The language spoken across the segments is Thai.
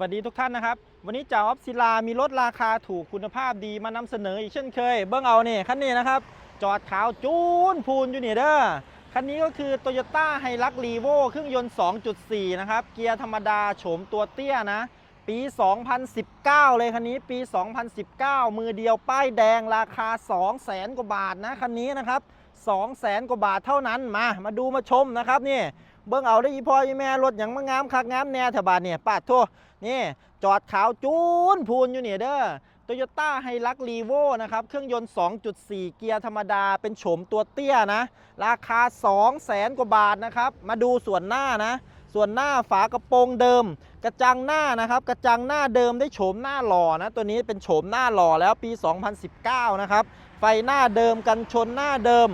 วัสดีทุกท่านนะครับ วันนี้จ่าออฟศิลามีรถราคาถูกคุณภาพดีมานำเสนออีกเช่นเคย เบิ้งเอาเนี่ยคันนี้นะครับ จอดขาวจูนพูนอยู่นี่เด้อคันนี้ก็คือ Toyota h i l u x r e v o เครื่องยนต์ 2.4 นะครับ เกียร์ธรรมดาโฉมตัวเตี้ยนะ ปี 2019 เลยคันนี้ปี 2019 มือเดียวป้ายแดงราคา 200,000กว่าบาทนะคันนี้นะครับ 2 0 0แสนกว่าบาทเท่านั้นมา มาดูมาชมนะครับนี่เบิ้งเอาได้อีพ่ออีแม่รถอย่างมางามคักงามแน่แถวบ้านเนี่ยปาดทั่วนี่จอดขาวจูนพูนอยู่เนี่ยเด้อโตโยต้าไฮลักรีโวนะครับ เครื่องยนต์ 2.4 เกียร์ธรรมดาเป็นโฉมตัวเตี้ยนะ ราคา 2 0 0แสนกว่าบาทนะครับ มาดูส่วนหน้านะ ส่วนหน้าฝากระโปรงเดิม กระจังหน้านะครับ กระจังหน้าเดิมได้โฉมหน้าหล่อนะ ตัวนี้เป็นโฉมหน้าหล่อแล้วปี 2019 นะครับ ไฟหน้าเดิมกันชนหน้าเดิม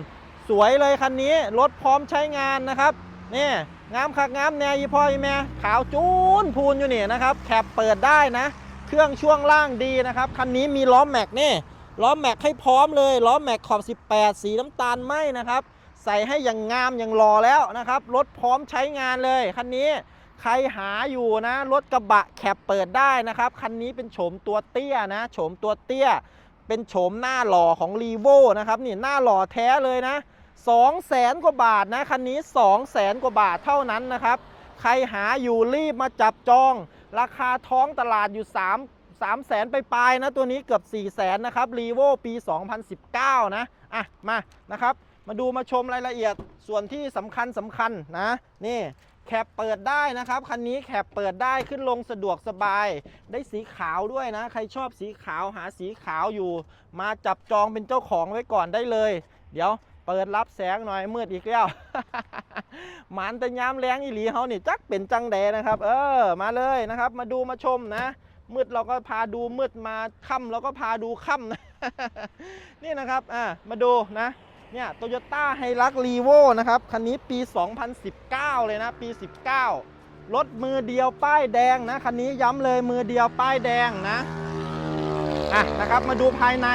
สวยเลยคันนี้ รถพร้อมใช้งานนะครับนี่งามคักงามแนยีพ่อยีแม่ขาวจูนพูนอยู่นี่นะครับแคปเปิดได้นะ เครื่องช่วงล่างดีนะครับ คันนี้มีล้อแม็กนี่ล้อแม็กให้พร้อมเลยล้อแม็กขอบ 18 สีน้ำตาลไหมนะครับ ใส่ให้อย่างงามอย่างหล่อแล้วนะครับ รถพร้อมใช้งานเลยคันนี้ใครหาอยู่นะรถกระบะแคปเปิดได้นะครับ คันนี้เป็นโฉมตัวเตี้ยนะโฉมตัวเตี้ย เป็นโฉมหน้าหล่อของรีโวนะครับนี่หน้าหล่อแท้เลยนะ2 0 0แสนกว่าบาทนะคันนี้ 2 0 0แสนกว่าบาทเท่านั้นนะครับ ใครหาอยู่รีบมาจับจอง ราคาท้องตลาดอยู่ 3 3แสนไปปลายๆนะตัวนี้เกือบ 4 0 0แสนนะครับรีโวปี 2019 นะอะมานะครับ มาดูมาชมรายละเอียดส่วนที่สำคัญสำคัญนะนี่แคปเปิดได้นะครับคันนี้แคปเปิดได้ขึ้นลงสะดวกสบาย ได้สีขาวด้วยนะ ใครชอบสีขาวหาสีขาวอยู่ มาจับจองเป็นเจ้าของไว้ก่อนได้เลย เดี๋ยวเปิดรับแสงหน่อยมืดอีกแล้วหมันแต่ยามแรงอีหลีเฮานี่จักเป็นจังแดนะครับ เออมาเลยนะครับ มาดูมาชมนะ มืดเราก็พาดูมืดมาค่ำเราก็พาดูค่ำนะนี่นะครับอ่ามาดูนะ เนี่ยโตโยต้าไฮรักรีโวนะครับ คันนี้ปี 2019 เลยนะ ปี 19 รถมือเดียวป้ายแดงนะ คันนี้ย้ำเลยมือเดียวป้ายแดงนะ อะนะครับ มาดูภายใน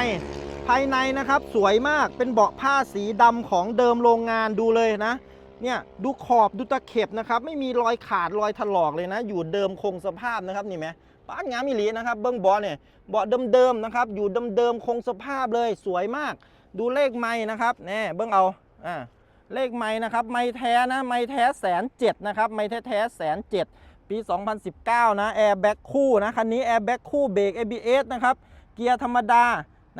ภายในนะครับสวยมาก เป็นเบาะผ้าสีดำของเดิมโรงงานดูเลยนะ เนี่ยดูขอบดูตะเข็บนะครับ ไม่มีรอยขาดรอยถลอกเลยนะ อยู่เดิมคงสภาพนะครับนี่ไหมป้านงามมิลีนะครับ เบิ้งเบาะเนี่ย เบาะเดิมๆนะครับ อยู่เดิมๆคงสภาพเลยสวยมาก ดูเลขไม้นะครับแน่เบิ้องเอาอ่าเลขไม้นะครับไม้แท้นะไม้แท้แสนเจ็ดนะครับไม้แท้แท้แสนเจ็ดปี 2019 นะแอร์แบ็กคู่นะคันนี้แอร์แบ็กคู่เบรก ABS นะครับเกียร์ธรรมดา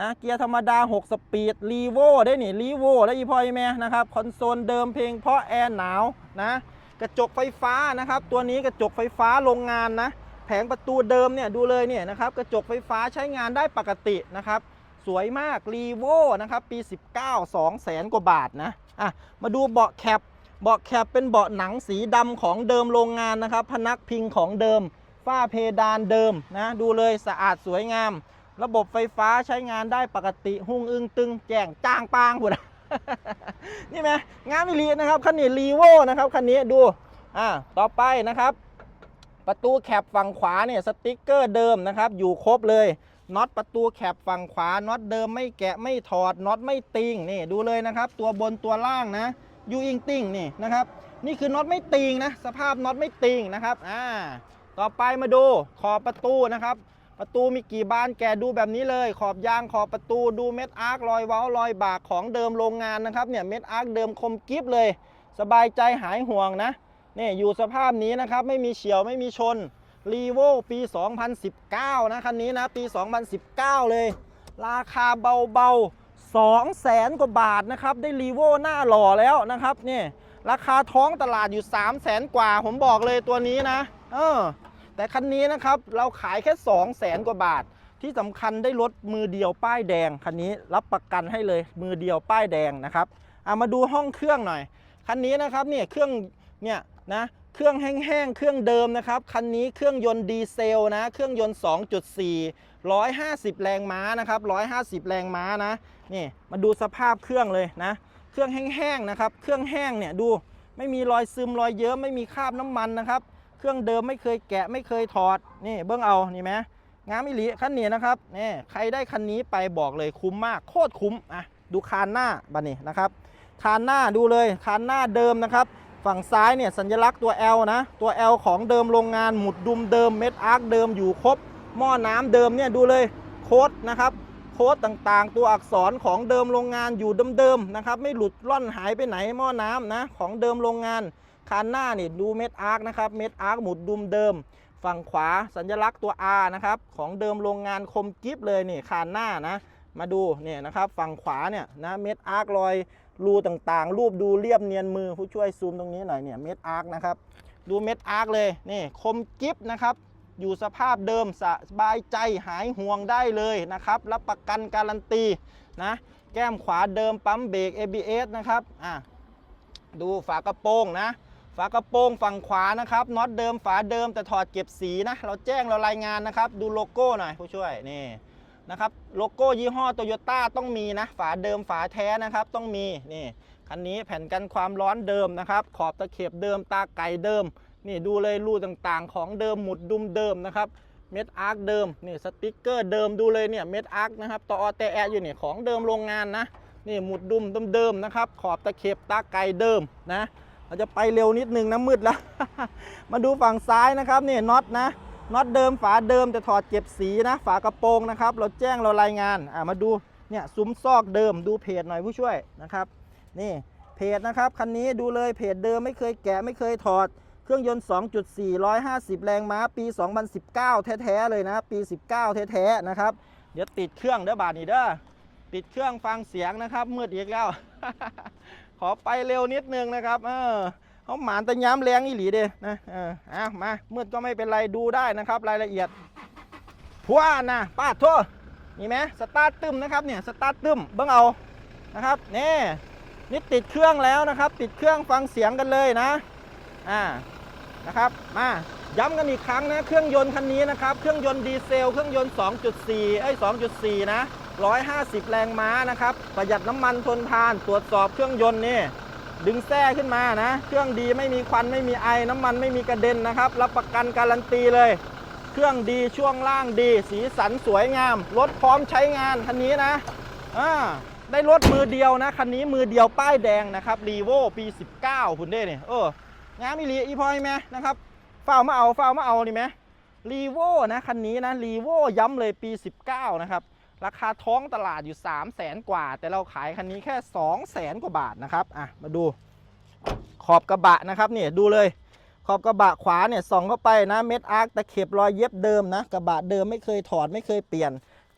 นะเกียร์ธรรมดา 6 สปีดรีโวได้นี่รีโวได้อีพอยแม่นะครับคอนโซลเดิมเพลงเพราะแอร์หนาวนะกระจกไฟฟ้านะครับตัวนี้กระจกไฟฟ้าโรงงานนะแผงประตูเดิมเนี่ยดูเลยเนี่ยนะครับกระจกไฟฟ้าใช้งานได้ปกตินะครับ สวยมากรีโวนะครับ ปี 19 2แสนกว่าบาทนะอะมาดูเบาะแคปเบาะแคปเป็นเบาะหนังสีดำของเดิมโรงงานนะครับ พนักพิงของเดิม ฝ้าเพดานเดิมนะ ดูเลยสะอาดสวยงาม ระบบไฟฟ้าใช้งานได้ปกติหุ่งอึงตึงแจ้งจ้างปางพุ่นนี่ไหมงามอิลีนะครับคันนี้รีโวนะครับคันนี้ดูอ่าต่อไปนะครับ ประตูแคปฝั่งขวาเนี่ยสติกเกอร์เดิมนะครับ อยู่ครบเลย น็อตประตูแคปฝั่งขวาน็อตเดิมไม่แกะไม่ถอดน็อตไม่ติงนี่ดูเลยนะครับ ตัวบนตัวล่างนะยูอิงติงนี่นะครับ นี่คือน็อตไม่ติงนะ สภาพน็อตไม่ติงนะครับอ่าต่อไปมาดูขอบประตูนะครับ ประตูมีกี่บานแกะดูแบบนี้เลย ขอบยางขอบประตูดูเม็ดอาร์ครอยเว้ารอยบากของเดิมโรงงานนะครับเนี่ยเม็ดอาร์คเดิมคมกิฟเลย สบายใจหายห่วงนะนี่อยู่สภาพนี้นะครับไม่มีเฉียวไม่มีชน รีโวปี 2019 นะคันนี้นะ ปี 2019 เลย ราคาเบาๆ2แสนกว่าบาทนะครับ ได้รีโวหน้าหล่อแล้วนะครับนี่ราคาท้องตลาดอยู่ 3 0 0แสนกว่า ผมบอกเลยตัวนี้นะ เออ แต่คันนี้นะครับเราขายแค่ 2 0 0แสนกว่าบาท ที่สำคัญได้รถมือเดียวป้ายแดง คันนี้รับประกันให้เลยมือเดียวป้ายแดงนะครับเอามาดูห้องเครื่องหน่อย คันนี้นะครับเนี่ยเครื่องเนี่ยนะ เครื่องแห้งๆ เครื่องเดิมนะครับ คันนี้เครื่องยนต์ดีเซลนะ เครื่องยนต์ 2.4 150 แรงม้านะครับ 150 แรงม้านะ นี่มาดูสภาพเครื่องเลยนะ เครื่องแห้งๆ นะครับ เครื่องแห้งเนี่ยดูไม่มีรอยซึมรอยเยิ้มไม่มีคราบน้ำมันนะครับ เครื่องเดิมไม่เคยแกะไม่เคยถอด นี่เบิ้องเอา นี่ไหมงามอิลิคันนี้นะครับ นี่ใครได้คันนี้ไปบอกเลยคุ้มมาก โคตรคุ้ม อะ ดูคานหน้าบันนี้นะครับ คานหน้าดูเลย คานหน้าเดิมนะครับ ฝั่งซ้ายเนี่ยสัญลักษณ์ตัว L นะ ตัว L ของเดิมโรงงานหมุดดุมเดิมเม็ดอาร์คเดิมอยู่ครบ หม้อน้ำเดิมเนี่ยดูเลยโค้ดนะครับโค้ดต่างๆ ตัวอักษรของเดิมโรงงานอยู่เดิมๆนะครับไม่หลุดล่อนหายไปไหนหม้อน้ำนะของเดิมโรงงานคานหน้านี่ดูเม็ดอาร์คนะครับเม็ดอาร์คหมุดดุมเดิม ฝั่งขวาสัญลักษณ์ตัว R นะครับของเดิมโรงงานคมกิฟเลยนี่คานหน้านะมาดูเนี่ยนะครับฝั่งขวาเนี่ยนะเม็ดอาร์ครอย รูต่างๆ รูปดูเรียบเนียนมือผู้ช่วยซูมตรงนี้หน่อยเนี่ยเม็ดอาร์คนะครับ ดูเม็ดอาร์คเลยนี่คมกิฟนะครับ อยู่สภาพเดิมสบายใจหายห่วงได้เลยนะครับรับประกันการันตีนะแก้มขวาเดิมปั๊มเบรก ABS นะครับอะดูฝากระโปรงนะ ฝากระโปรงฝั่งขวานะครับน็อตเดิมฝาเดิมแต่ถอดเก็บสีนะ เราแจ้งเรารายงานนะครับ ดูโลโก้หน่อยผู้ช่วยนี่ นะครับโลโก้ยี่ห้อโตโยต้าต้องมีนะ ฝาเดิมฝาแท้นะครับต้องมีนี่คันนี้แผ่นกันความร้อนเดิมนะครับ ขอบตะเข็บเดิมตาไก่เดิม นี่ดูเลยรูต่างๆ ของเดิมหมุดดุมเดิมนะครับเม็ดอาร์คเดิมนี่สติกเกอร์เดิมดูเลยเนี่ยเม็ดอาร์คนะครับต่ออแตแออยู่เนี่ยของเดิมโรงงานนะนี่หมุดดุมเดิมๆนะครับ ขอบตะเข็บตาไก่เดิมนะเราจะไปเร็วนิดนึงนะมืดแล้ว มาดูฝั่งซ้ายนะครับนี่น็อตนะ น็อตเดิมฝาเดิมแต่ถอดเก็บสีนะ ฝากระโปรงนะครับ เราแจ้งเรารายงานอ่ามาดูเนี่ยซุ้มซอกเดิมดูเพจหน่อยผู้ช่วยนะครับ นี่เพจนะครับคันนี้ดูเลยเพจเดิมไม่เคยแกะไม่เคยถอดเครื่องยนต์ 2.4 150 แรงม้า ปี 2019 แท้ ๆ เลยนะ ปี 19 แท้ ๆ นะครับ เดี๋ยวติดเครื่องเด้อบาดนี้เด้อ ติดเครื่องฟังเสียงนะครับ มืดอีกแล้ว ขอไปเร็วนิดนึงนะครับ เออ เขาหมานตะย้ำแรงอีหลีเด้นะเออเอามามืดก็ไม่เป็นไรดูได้นะครับ รายละเอียดพวานะป้าดโทษนี่ไหมสตาร์ทตึมนะครับเนี่ยสตาร์ทตึมเบิ้งเอานะครับนี่นี่ติดเครื่องแล้วนะครับ ติดเครื่องฟังเสียงกันเลยนะอ่านะครับมาย้ำกันอีกครั้งนะเครื่องยนต์คันนี้นะครับ เครื่องยนต์ดีเซล เครื่องยนต์ 2.4ไอ้ย2.4 นะ 150 แรงม้านะครับ ประหยัดน้ำมันทนทานตรวจสอบเครื่องยนต์นี่ ดึงแส้ขึ้นมานะ เครื่องดีไม่มีควันไม่มีไอน้ำมันไม่มีกระเด็นนะครับ รับประกันการันตีเลย เครื่องดีช่วงล่างดี สีสันสวยงาม รถพร้อมใช้งานคันนี้นะอ่าได้รถมือเดียวนะคันนี้มือเดียวป้ายแดงนะครับรีโวปี 19คุณเด้เนี่ยเอองามอีหลีอีพอยไหมนะครับเฝ้ามาเอาเฝ้ามาเอานี่ไหมรีโวนะคันนี้นะรีโวย้ำเลยปี 19 นะครับ ราคาท้องตลาดอยู่ 3 0 0แสนกว่า แต่เราขายคันนี้แค่ 2 0 0แสนกว่าบาทนะครับอะมาดู ขอบกระบะนะครับนี่ดูเลย ขอบกระบะขวาเนี่ยส่องเข้าไปนะเม็ดอาร์คตะเข็บรอยเย็บเดิมนะกระบะเดิมไม่เคยถอดไม่เคยเปลี่ยน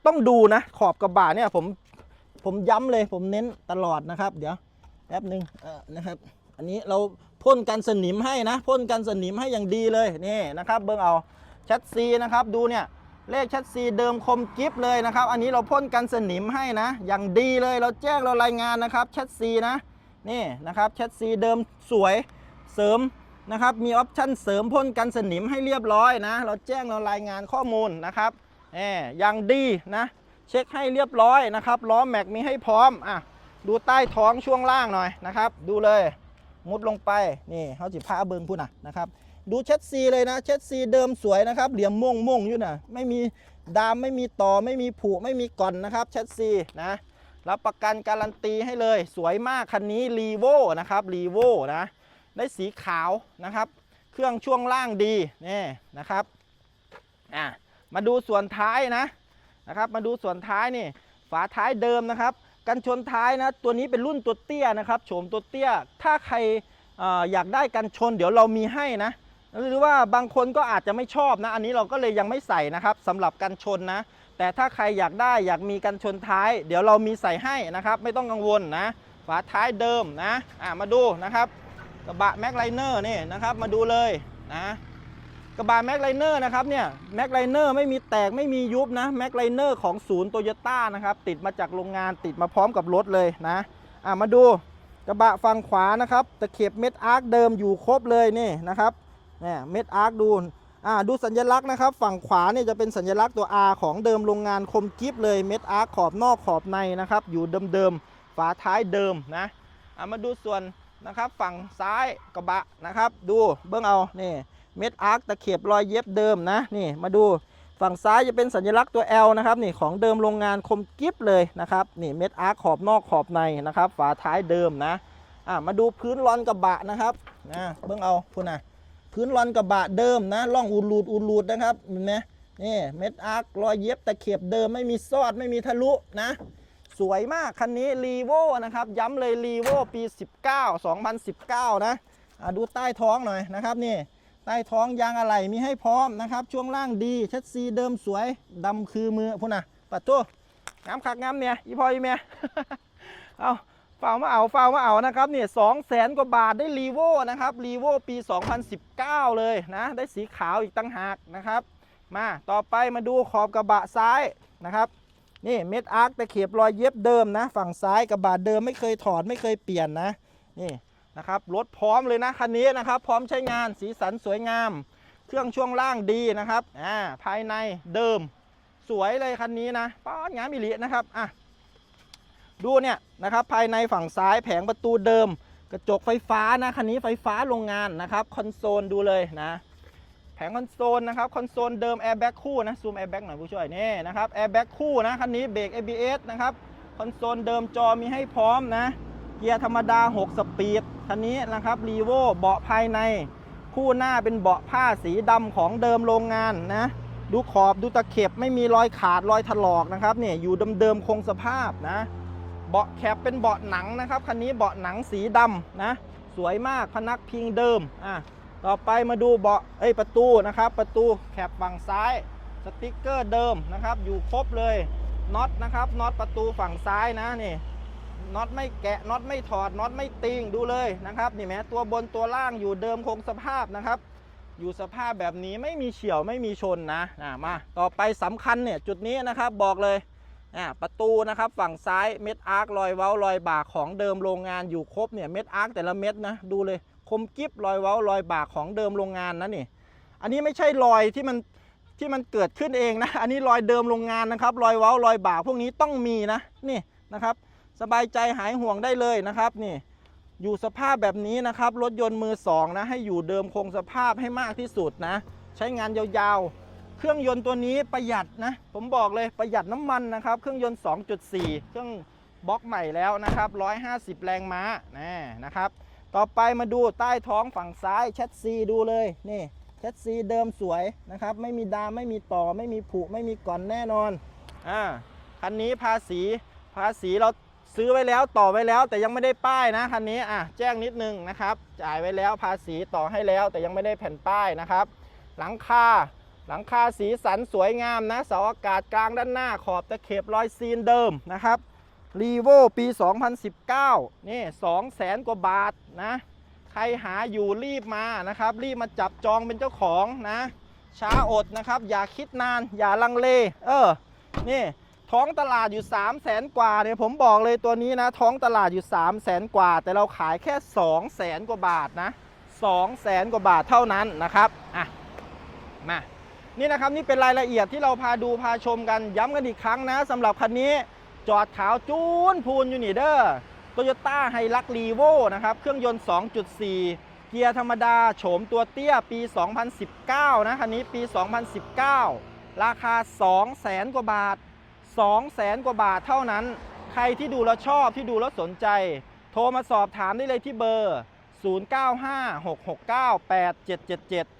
ต้องดูนะขอบกระบะเนี่ยผมผมย้ำเลยผมเน้นตลอดนะครับ เดี๋ยวแป๊บหนึ่งนะครับ อันนี้เราพ่นกันสนิมให้นะพ่นกันสนิมให้อย่างดีเลยนี่นะครับ เบิ่งเอาชัดซีนะครับดูเนี่ย เลขชัดซีเดิมคมกิฟเลยนะครับ อันนี้เราพ่นกันสนิมให้นะ อย่างดีเลยเราแจ้งเรารายงานนะครับชัดซีนะ นี่นะครับชัดซีเดิมสวยเสริมนะครับ มีออปชั่นเสริมพ่นกันสนิมให้เรียบร้อยนะ เราแจ้งเรารายงานข้อมูลนะครับแหมอย่างดีนะ เช็คให้เรียบร้อยนะครับ ล้อแม็กมีให้พร้อมอะดูใต้ท้องช่วงล่างหน่อยนะครับ ดูเลย มุดลงไปนี่เขาจิพาเบิงพูดนะนะครับ ดูเช็ดซีเลยนะ เช็ดซีเดิมสวยนะครับ เหลี่ยมม่วงม่วงอยู่นะไม่มีดามไม่มีต่อไม่มีผุไม่มีก่อนนะครับเช็ดซีนะรับประกันการันตีให้เลย สวยมากคันนี้รีโวนะครับรีโวนะได้สีขาวนะครับ เครื่องช่วงล่างดีนี่นะครับอะมาดูส่วนท้ายนะนะครับ มาดูส่วนท้ายนี่ ฝาท้ายเดิมนะครับ กันชนท้ายนะ ตัวนี้เป็นรุ่นตัวเตี้ยนะครับโฉมตัวเตี้ย ถ้าใครออยากได้กันชน เดี๋ยวเรามีให้นะ หรือว่าบางคนก็อาจจะไม่ชอบนะ อันนี้เราก็เลยยังไม่ใส่นะครับสำหรับกันชนนะ แต่ถ้าใครอยากได้อยากมีกันชนท้าย เดี๋ยวเรามีใส่ให้นะครับ ไม่ต้องกังวลนะ ฝาท้ายเดิมนะอะมาดูนะครับกระบะแม็กไลเนอร์นี่นะครับมาดูเลยนะกระบะแม็กไลเนอร์นะครับเนี่ยแม็กไลเนอร์ไม่มีแตกไม่มียุบนะแม็กไลเนอร์ของศูนย์โตโยต้านะครับติดมาจากโรงงานติดมาพร้อมกับรถเลยนะอะมาดูกระบะฝั่งขวานะครับตะเข็บเม็ดอาร์คเดิมอยู่ครบเลยนี่นะครับ เนี่ยเม็ดอาร์คดูอ่าดูสัญลักษณ์นะครับ ฝั่งขวาเนี่ยจะเป็นสัญลักษณ์ตัว R ของเดิมโรงงานคมกิฟเลยเม็ดอาร์คขอบนอกขอบในนะครับ อยู่เดิมๆฝาท้ายเดิมนะอะมาดูส่วนนะครับฝั่งซ้ายกระบะนะครับ ดูเบื้องเอานี่เม็ดอาร์คตะเข็บรอยเย็บเดิมนะนี่มาดูฝั่งซ้ายจะเป็นสัญลักษณ์ตัว L นะครับนี่ของเดิมโรงงานคมกิฟเลยนะครับนี่เม็ดอาร์คขอบนอกขอบในนะครับ ฝาท้ายเดิมนะอะมาดูพื้นรอนกระบะนะครับนะเบิ่งเอาพุ่นนะ พื้นรอนกระบะเดิมนะล่องอูดรูดอูดรูดนะครับเห็นไหมนี่เม็ดอาร์ครอยเย็บตะเข็บเดิมไม่มีซอดไม่มีทะลุนะ สวยมากคันนี้รีโวนะครับ ย้ำเลยรีโวปี 19 2019 นะอะดูใต้ท้องหน่อยนะครับนี่ใต้ท้องยางอะไหล่มีให้พร้อมนะครับ ช่วงล่างดีชัดซีเดิมสวยดำคือมือพุ่นนะปัดตัวงามคักงามเนี่ยอีพออีเมียเอา ฝ้ามาเอาเฝ้ามาเอานะครับเนี่ยสองแสนกว่าบาทได้รีโวนะครับรีโวปี 2019 เลยนะได้สีขาวอีกตั้งหากนะครับ มาต่อไปมาดูขอบกระบะซ้ายนะครับนี่เม็ดอาร์คตะเข็บรอยเย็บเดิมนะ ฝั่งซ้ายกระบะเดิมไม่เคยถอดไม่เคยเปลี่ยนนะนี่นะครับรถพร้อมเลยนะคันนี้นะครับ พร้อมใช้งานสีสันสวยงาม เครื่องช่วงล่างดีนะครับอ่าภายในเดิม สวยเลยคันนี้นะป้อนงามอิลินะครับอะ ดูเนี่ยนะครับภายในฝั่งซ้ายแผงประตูเดิม กระจกไฟฟ้านะคันนี้ไฟฟ้าโรงงานนะครับคอนโซลดูเลยนะแผงคอนโซลนะครับคอนโซลเดิมแอร์แบ็กคู่นะซูมแอร์แบ็กหน่อยผู้ช่วยนี่นะครับแอร์แบ็กคู่นะคันนี้เบรก ABS นะครับคอนโซลเดิมจอมีให้พร้อมนะเกียร์ธรรมดา 6 สปีดคันนี้นะครับรีโวเบาะภายใน คู่หน้าเป็นเบาะผ้าสีดำของเดิมโรงงานนะดูขอบดูตะเข็บไม่มีรอยขาดรอยถลอกนะครับเนี่ยอยู่เดิมๆคงสภาพนะ เบาะแคปเป็นเบาะหนังนะครับคันนี้เบาะหนังสีดำนะสวยมากพนักพิงเดิมอะต่อไปมาดูเบาะเอ้ยประตูนะครับประตูแคปฝั่งซ้ายสติกเกอร์เดิมนะครับอยู่ครบเลยน็อตนะครับน็อตประตูฝั่งซ้ายนะนี่น็อตไม่แกะน็อตไม่ถอดน็อตไม่ติงดูเลยนะครับนี่แม้ตัวบนตัวล่างอยู่เดิมคงสภาพนะครับ อยู่สภาพแบบนี้ไม่มีเฉียวไม่มีชนนะนะมาต่อไปสำคัญเนี่ยจุดนี้นะครับบอกเลย ประตูนะครับฝั่งซ้ายเม็ดอาร์ครอยเว้ารอยบากของเดิมโรงงานอยู่ครบเนี่ยเม็ดอาร์คแต่ละเม็ดนะดูเลยคมกิฟรอยเว้ารอยบากของเดิมโรงงานนะนี่ อันนี้ไม่ใช่รอยที่มันที่มันเกิดขึ้นเองนะ อันนี้รอยเดิมโรงงานนะครับ รอยเว้ารอยบากพวกนี้ต้องมีนะนี่นะครับ สบายใจหายห่วงได้เลยนะครับนี่อยู่สภาพแบบนี้นะครับ รถยนต์มือสองนะให้อยู่เดิมคงสภาพให้มากที่สุดนะ ใช้งานยาวๆ เครื่องยนต์ตัวนี้ประหยัดนะ ผมบอกเลยประหยัดน้ำมันนะครับ เครื่องยนต์ 2.4 เครื่องบล็อกใหม่แล้วนะครับ 150 แรงม้านะนะครับ ต่อไปมาดูใต้ท้องฝั่งซ้ายแชทซีดูเลยนี่แชทซีเดิมสวยนะครับ ไม่มีดามไม่มีต่อไม่มีผุไม่มีก่อนแน่นอนอ่าคันนี้ภาษีภาษีเราซื้อไว้แล้วต่อไว้แล้วแต่ยังไม่ได้ป้ายนะคันนี้อะแจ้งนิดนึงนะครับ จ่ายไว้แล้วภาษีต่อให้แล้วแต่ยังไม่ได้แผ่นป้ายนะครับ หลังคา หลังคาสีสันสวยงามนะเสาอากาศกลางด้านหน้าขอบตะเข็บรอยซีนเดิมนะครับรีโวปี 2019 นี่2 0 0แสนกว่าบาทนะ ใครหาอยู่รีบมานะครับ รีบมาจับจองเป็นเจ้าของนะ ช้าอดนะครับ อย่าคิดนาน อย่าลังเล เออ นี่ท้องตลาดอยู่ 3 0 0แสนกว่าเนี่ยผมบอกเลยตัวนี้นะ ท้องตลาดอยู่ 3 0 0แสนกว่า แต่เราขายแค่ 2 0 0แสนกว่าบาทนะ 2 0 0แสนกว่าบาทเท่านั้นนะครับ อะ มา นี่นะครับนี่เป็นรายละเอียดที่เราพาดูพาชมกันย้ำกันอีกครั้งนะสำหรับคันนี้จอดขาวจูนพูนอยู่นี่เด้อโตโยต้าไฮลักรีโวนะครับเครื่องยนต์ 2.4 เกียร์ธรรมดาโฉมตัวเตี้ยปี 2019 นะคันนี้ปี 2019 ราคา 2 0 0แสนกว่าบาท 2 0 0แสนกว่าบาทเท่านั้น ใครที่ดูแล้วชอบที่ดูแล้วสนใจ โทรมาสอบถามได้เลยที่เบอร์ 0956698777